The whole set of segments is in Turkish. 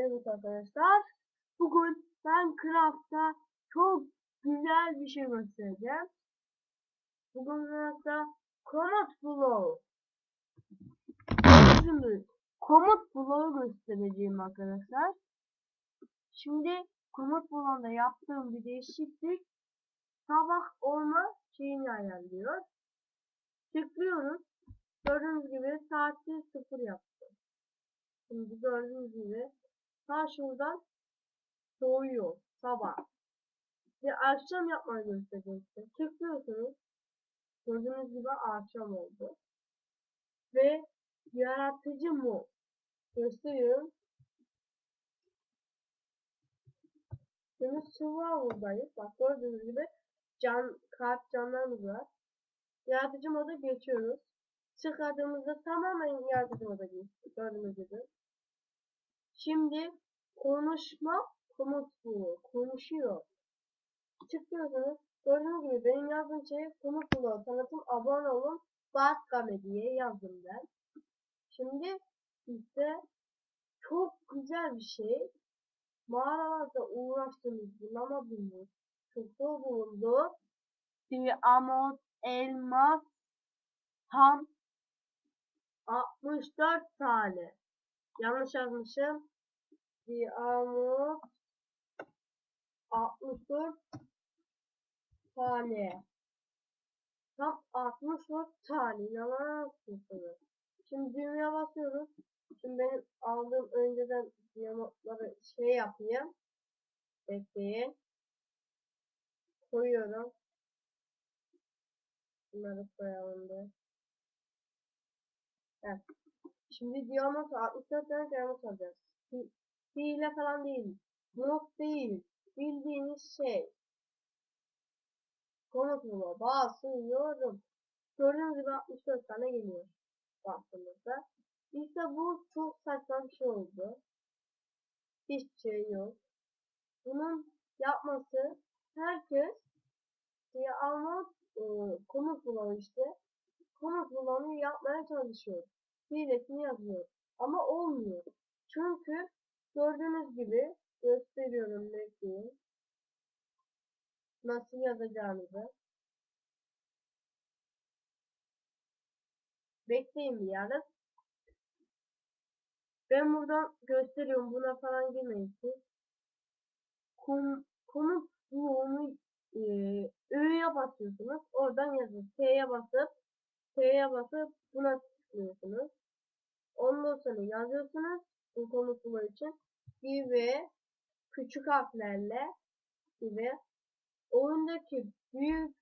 Evet arkadaşlar. Bugün ben Craft'ta çok güzel bir şey göstereceğim. Bugün Craft'ta Komut Flow. Şimdi Komut Flow'u göstereceğim arkadaşlar. Şimdi Komut Flow'da yaptığım bir değişiklik sabah olma şeyini ayarlıyor. Tıklıyoruz. Gördüğünüz gibi saati sıfır yaptı. Şimdi gördüğünüz gibi şuradan doğuyor sabah. Ve akşam yapmayı göstereceğim size. Tıklıyorsunuz. Gördüğünüz gibi akşam oldu. Ve yaratıcı mod gösteriyorum. Şimdi survival'dayız. Bak gördüğünüz gibi can, kart canlarımız var. Yaratıcı moda geçiyoruz. Çıkardığımızda tamamen yaratıcı moda geçti. Gördüğünüz gibi. Şimdi konuşma komut bu. Konuşuyor. Çıkıyorsunuz. Gördüğünüz gibi benim yazdığım şey komut bulu. Tanıtım abone olun. Batkame diye yazdım ben. Şimdi ise çok güzel bir şey. Mağaralarda uğraştığımız bulamadığımız çok da bulundu. Amot, elmas, tam 64 tane. Yanlış yazmışım. Diamond 64 tane. Tam 64 tane. İnanamazsınız. Şimdi düğmeye basıyoruz. Şimdi benim aldığım önceden diamondları şey yapayım. Bekleyin. Koyuyorum. Bunları koyalım da. Evet. Şimdi diamond 64 tane diamond alacağız. Hi- Hile falan değil. Blok değil. Bildiğiniz şey. Komutuma basıyorum. Gördüğünüz gibi 64 tane geliyor. Baktığımızda. İşte bu çok saçma bir şey oldu. Hiçbir şey yok. Bunun yapması herkes diye almak e, komut bulan işte. Komut bulanı yapmaya çalışıyor. Hilesini yazıyor. Ama olmuyor. Çünkü gördüğünüz gibi gösteriyorum bekleyin. Nasıl yazacağınızı. Bekleyin bir yarın. Ben buradan gösteriyorum. Buna falan girmeyin siz. Kom, komut bunu e, Ö'ye basıyorsunuz. Oradan yazın. T'ye basıp T'ye basıp buna tıklıyorsunuz. Ondan sonra yazıyorsunuz. Bu komutlar için. Gibi küçük harflerle gibi oyundaki büyük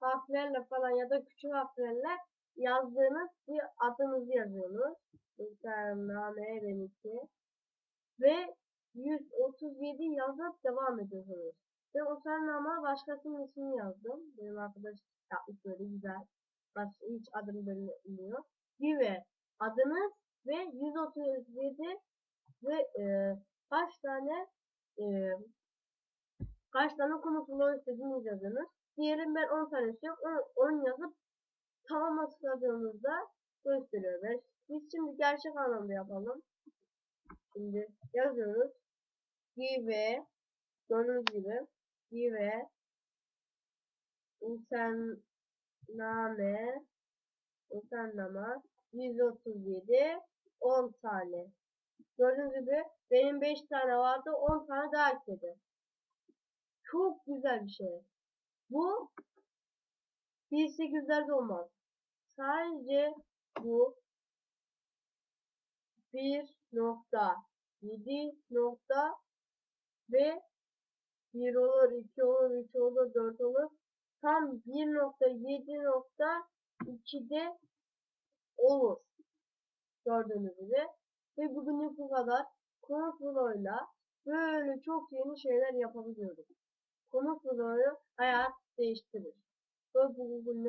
harflerle falan ya da küçük harflerle yazdığınız bir adınızı yazıyorsunuz. İntername benimki. Ve 137 yazıp devam ediyorsunuz. Ve o sername başkasının ismini yazdım. Benim arkadaş yapmış böyle güzel. Başka hiç adını bilmiyor. Gibi adınız ve 137 ve e, kaç tane e, kaç tane komutlu istediğiniz yazınız. Diyelim ben 10 tane istiyorum. 10 yazıp tamam tıkladığımızda gösteriyor. Ve biz şimdi gerçek anlamda yapalım. Şimdi yazıyoruz. Give gördüğünüz gibi give username username 137 10 tane. Gördüğünüz gibi benim 5 tane vardı 10 tane daha ekledi. Çok güzel bir şey. Bu 1800'lerde olmaz. Sadece bu 1.7 nokta ve 1 olur, 2 olur, 3 olur, 4 olur. Tam 1.7.2'de olur. Gördüğünüz gibi. Ve bugünlük bu kadar. Flo'yla böyle çok yeni şeyler yapabiliyoruz. Konut Flo'yu hayat değiştirir. Ve bu bugünlük